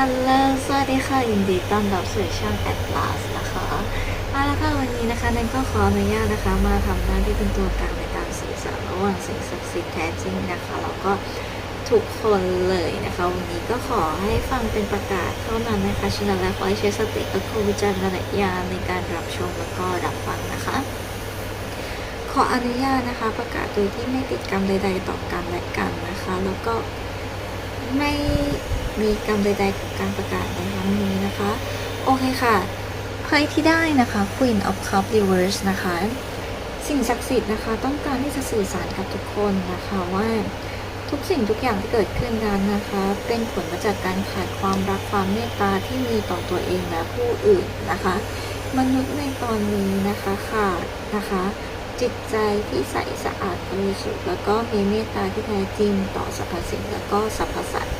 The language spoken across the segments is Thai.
อัลเลสวัสดีค่ะยินดีต้อนรับสู่ช่อง Atlas นะคะเอาละค่ะวันนี้นะคะนันก็ขออนุญาตนะคะ มาทำหน้าที่เป็นตัวกลางในการสื่อสารระหว่างสิ่งศักดิ์สิทธิ์แท้จริงนะคะแล้วก็ทุกคนเลยนะคะ วันนี้ก็ขอให้ฟังเป็นประกาศเท่านั้นนะคะฉะนั้นแล้วขอให้ใช้สติและควบวิจารณญาณในการรับชมแล้วก็รับฟังนะคะ ขออนุญาตนะคะ ประกาศโดยที่ไม่ติดกรรมใด ๆ ต่อกันและกันนะคะ แล้วก็ไม่ มีกรรมใดๆกับการประกาศในครั้งนี้นะคะ โอเคค่ะไพ่ที่ได้นะคะ Queen of Cups Reverse นะคะ สิ่งศักดิ์สิทธิ์นะคะ ต้องการที่จะสื่อสารกับทุกคนนะคะว่าทุกสิ่งทุกอย่างที่เกิดขึ้นนั้นนะคะ เป็นผลมาจากการขาดความรักความเมตตาที่มีต่อตัวเองและผู้อื่นนะคะ มนุษย์ในตอนนี้นะคะขาดนะคะ จิตใจที่ใสสะอาดบริสุทธิ์แล้วก็มีเมตตาที่แท้จริงต่อสรรพสิ่งแล้วก็สรรพสัตว์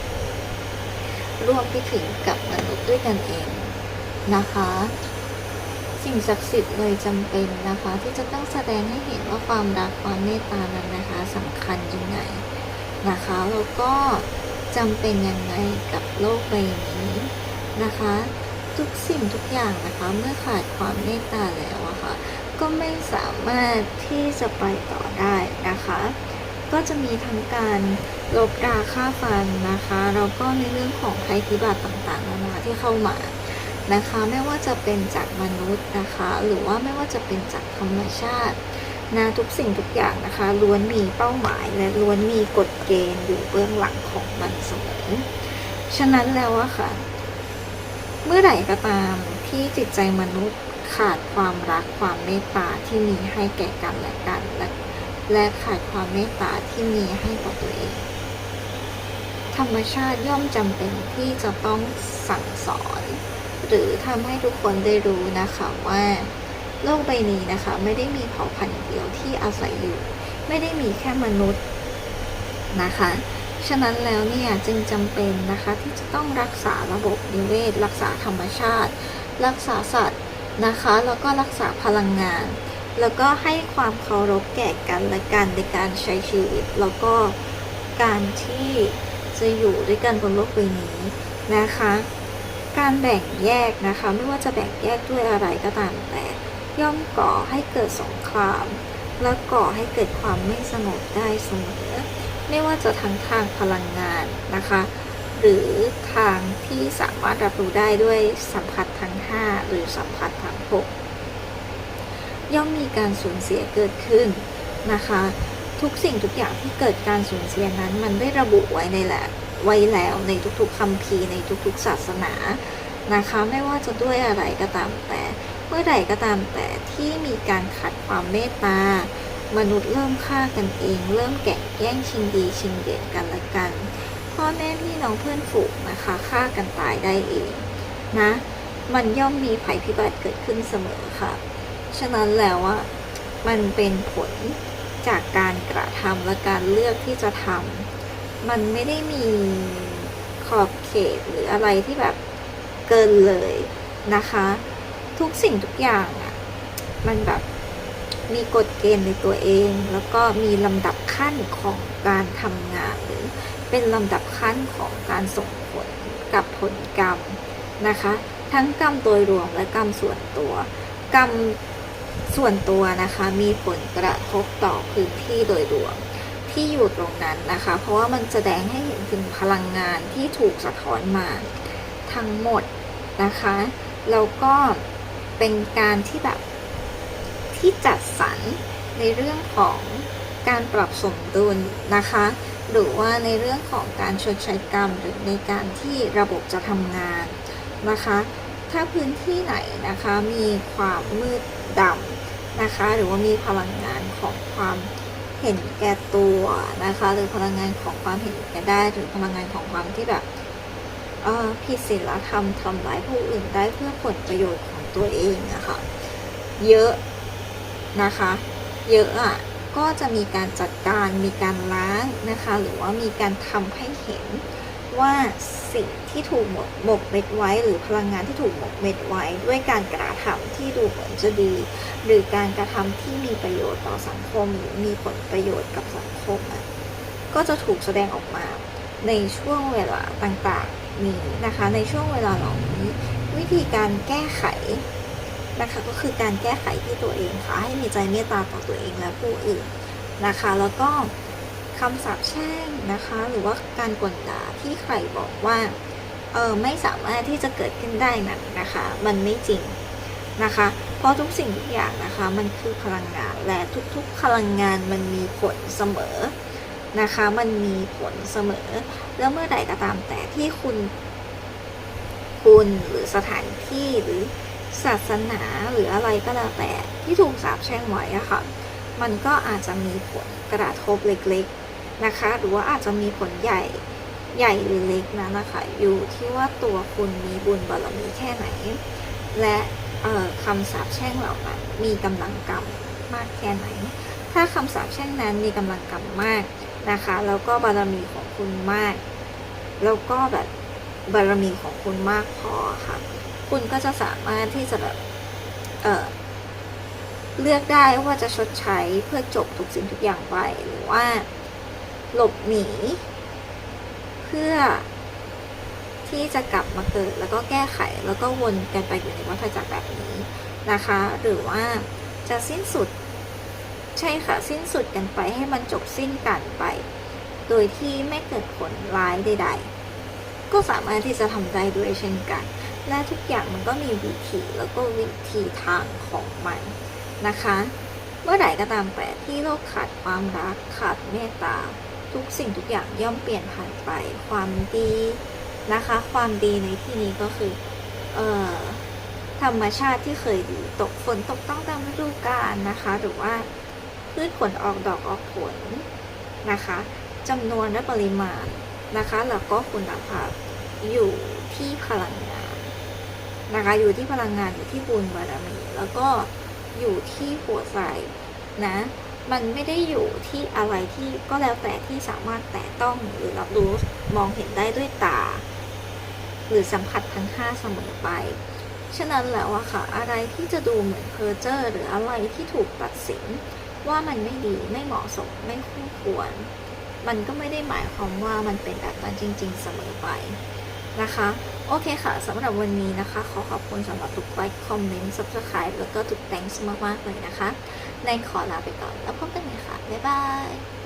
รวมไปถึงกับมนุษย์ด้วยกันเองนะคะ สิ่งศักดิ์สิทธิ์เลยจำเป็นนะคะ ที่จะต้องแสดงให้เห็นว่าความรักความเมตตานั้นนะคะสำคัญยังไงนะคะแล้วก็จำเป็นยังไงกับโลกใบนี้นะคะ ทุกสิ่งทุกอย่างนะคะเมื่อขาดความเมตตาแล้วอะค่ะก็ไม่สามารถที่จะไปต่อได้นะคะ ก็จะมีทั้งการลบราค่าฟันนะคะแล้วก็ในเรื่องของภัยพิบัติต่างๆนานาที่เข้ามานะคะ ไม่ว่าจะเป็นจากมนุษย์นะคะ หรือว่าไม่ว่าจะเป็นจากธรรมชาตินะทุกสิ่งทุกอย่างนะคะล้วนมีเป้าหมายและล้วนมีกฎเกณฑ์อยู่เบื้องหลังของมันเสมอฉะนั้นแล้วอะค่ะ เมื่อไหร่ก็ตามที่จิตใจมนุษย์ขาดความรักความเมตตาที่มีให้แก่กันและกันและ และขาดความเมตตาที่มีให้ต่อตัวเอง ธรรมชาติย่อมจำเป็นที่จะต้องสั่งสอน หรือทำให้ทุกคนได้รู้นะคะว่า โลกใบนี้นะคะ ไม่ได้มีเผ่าพันธุ์เดียวที่อาศัยอยู่ ไม่ได้มีแค่มนุษย์นะคะ ฉะนั้นแล้วเนี่ยจึงจำเป็นนะคะที่จะต้องรักษาระบบนิเวศ รักษาธรรมชาติ รักษาสัตว์นะคะ แล้วก็รักษาพลังงาน แล้วก็ให้ความเคารพแก่กันและกันในการใช้ชีวิต แล้วก็การที่จะอยู่ด้วยกันบนโลกใบนี้นะคะ การแบ่งแยกนะคะ ไม่ว่าจะแบ่งแยกด้วยอะไรก็ตามแต่ ย่อมก่อให้เกิดสงคราม และก่อให้เกิดความไม่สงบได้เสมอไม่ว่าจะทั้งทางพลังงานนะคะ หรือทางที่สามารถรับรู้ได้ด้วยสัมผัสทั้ง 5 หรือสัมผัสทั้ง 6 ย่อมมีการสูญเสียเกิดขึ้นนะคะ ทุกสิ่งทุกอย่างที่เกิดการสูญเสียนั้น มันได้ระบุไว้ในแหละไว้แล้วในทุกๆคัมภีร์ในทุกๆศาสนานะคะ ไม่ว่าจะด้วยอะไรก็ตามแต่ เมื่อใดก็ตามแต่ที่มีการขัดความเมตตามนุษย์เริ่มฆ่ากันเอง เริ่มแก่งแย่งชิงดีชิงเด่นกันละกัน พ่อแม่พี่น้องเพื่อนฝูงนะคะฆ่ากันตายได้เองนะ มันย่อมมีภัยพิบัติเกิดขึ้นเสมอค่ะ ฉะนั้นแล้วว่ามันเป็นผลจากการกระทำและการเลือกที่จะทำมันไม่ได้มีขอบเขตหรืออะไรที่แบบเกินเลยนะคะ ทุกสิ่งทุกอย่างอะมันแบบมีกฎเกณฑ์ในตัวเอง แล้วก็มีลำดับขั้นของการทำงาน หรือเป็นลำดับขั้นของการส่งผลกับผลกรรมนะคะ ทั้งกรรมโดยรวมและกรรมส่วนตัว กรรม ส่วนตัวนะคะมีผลกระทบต่อพื้นที่โดยรวมที่อยู่ตรงนั้นนะคะ เพราะว่ามันแสดงให้เห็นถึงพลังงานที่ถูกสะท้อนมาทั้งหมดนะคะแล้วก็เป็นการที่แบบที่จัดสรรในเรื่องของการปรับสมดุลนะคะ หรือว่าในเรื่องของการชดใช้กรรมหรือในการที่ระบบจะทำงานนะคะ ถ้าพื้นที่ไหนนะคะมีความมืดดำนะคะ หรือว่ามีพลังงานของความเห็นแก่ตัวนะคะ หรือพลังงานของความเห็นแก่ได้ หรือพลังงานของความที่แบบผิดศีลธรรมทำร้ายผู้อื่นได้เพื่อผลประโยชน์ของตัวเองอะคะ่ะเยอะนะคะ เยอะอะก็จะมีการจัดการมีการล้างนะคะ หรือว่ามีการทำให้เห็น ว่าสิ่งที่ถูกหมกหมกเม็ดไว้ หรือพลังงานที่ถูกหมกเม็ดไว้ ด้วยการกระทำที่ดูเหมือนจะดี หรือการกระทำที่มีประโยชน์ต่อสังคมหรือมีผลประโยชน์กับสังคมอะก็จะถูกแสดงออกมาในช่วงเวลาต่างๆนี้นะคะ ในช่วงเวลาเหล่านี้ วิธีการแก้ไขนะคะก็คือการแก้ไขที่ตัวเองค่ะให้มีใจเมตตาต่อตัวเองและผู้อื่นนะคะ แล้วก็ คำสาปแช่งนะคะ หรือว่าการกล่นด่าที่ใครบอกว่าเออไม่สามารถที่จะเกิดขึ้นได้นั้นนะคะ มันไม่จริงนะคะ เพราะทุกสิ่งทุกอย่างนะคะ มันคือพลังงานและทุกๆพลังงานมันมีผลเสมอนะคะ มันมีผลเสมอ แล้วเมื่อใดก็ตามแต่ที่คุณคุณหรือสถานที่หรือศาสนาหรืออะไรก็แล้วแต่ที่ถูกสาปแช่งไว้อะค่ะ มันก็อาจจะมีผลกระทบเล็กๆ นะคะ หรือว่าอาจจะมีผลใหญ่ใหญ่หรือเล็กนั้นะคะ อยู่ที่ว่าตัวคุณมีบุญบารมีแค่ไหน และคำสาปแช่งเหล่านั้นมีกำลังกรรมมากแค่ไหน ถ้าคำสาปแช่งนั้นมีกำลังกรรมมากนะคะ แล้วก็บารมีของคุณมาก แล้วก็แบบบารมีของคุณมากพอค่ะ คุณก็จะสามารถที่จะแบบเเลือกได้ว่าจะชดใช้เพื่อจบทุกสิ่งทุกอย่างไปหรือว่า หลบหนี เพื่อที่จะกลับมาเกิดแล้วก็แก้ไขแล้วก็วนกันไปอยู่ในวัฏจักรแบบนี้นะคะ หรือว่าจะสิ้นสุด ใช่ค่ะ สิ้นสุดกันไปให้มันจบสิ้นกันไป โดยที่ไม่เกิดผลร้ายใด ๆ ก็สามารถที่จะทำได้ด้วยเช่นกัน และทุกอย่างมันก็มีวิธีแล้วก็วิธีทางของมันนะคะ เมื่อไหร่ก็ตามแต่ที่โลกขาดความรักขาดเมตตา ทุกสิ่งทุกอย่างย่อมเปลี่ยนผ่านไป ความดีนะคะ ความดีในที่นี้ก็คือเอ่อธรรมชาติที่เคยดีตกฝนตกต้องตามฤดูกาลนะคะ หรือว่าพืชผลออกดอกออกผลนะคะจำนวนและปริมาณนะคะแล้วก็คุณภาพอยู่ที่พลังงานนะคะอยู่ที่พลังงานอยู่ที่บุญบารมีแล้วก็อยู่ที่หัวใจนะ มันไม่ได้อยู่ที่อะไรที่ก็แล้วแต่ที่สามารถแตะต้องหรือรับรู้มองเห็นได้ด้วยตา หรือสัมผัสทั้งห้าเสมอไป ฉะนั้นแล้วอะค่ะ อะไรที่จะดูเหมือนเพอร์เจอร์ หรืออะไรที่ถูกตัดสิน ว่ามันไม่ดีไม่เหมาะสมไม่คู่ควร มันก็ไม่ได้หมายความว่ามันเป็นแบบนั้นจริง ๆ เสมอไป นะคะ โอเคค่ะสำหรับวันนี้นะคะ ขอขอบคุณสำหรับทุกไลค์คอมเมนต์ซับสไครป์แล้วก็ทุกแตงส์มากๆเลยนะคะ ในขอลาไปก่อนแล้วพบกันใหม่ค่ะ บ๊ายบาย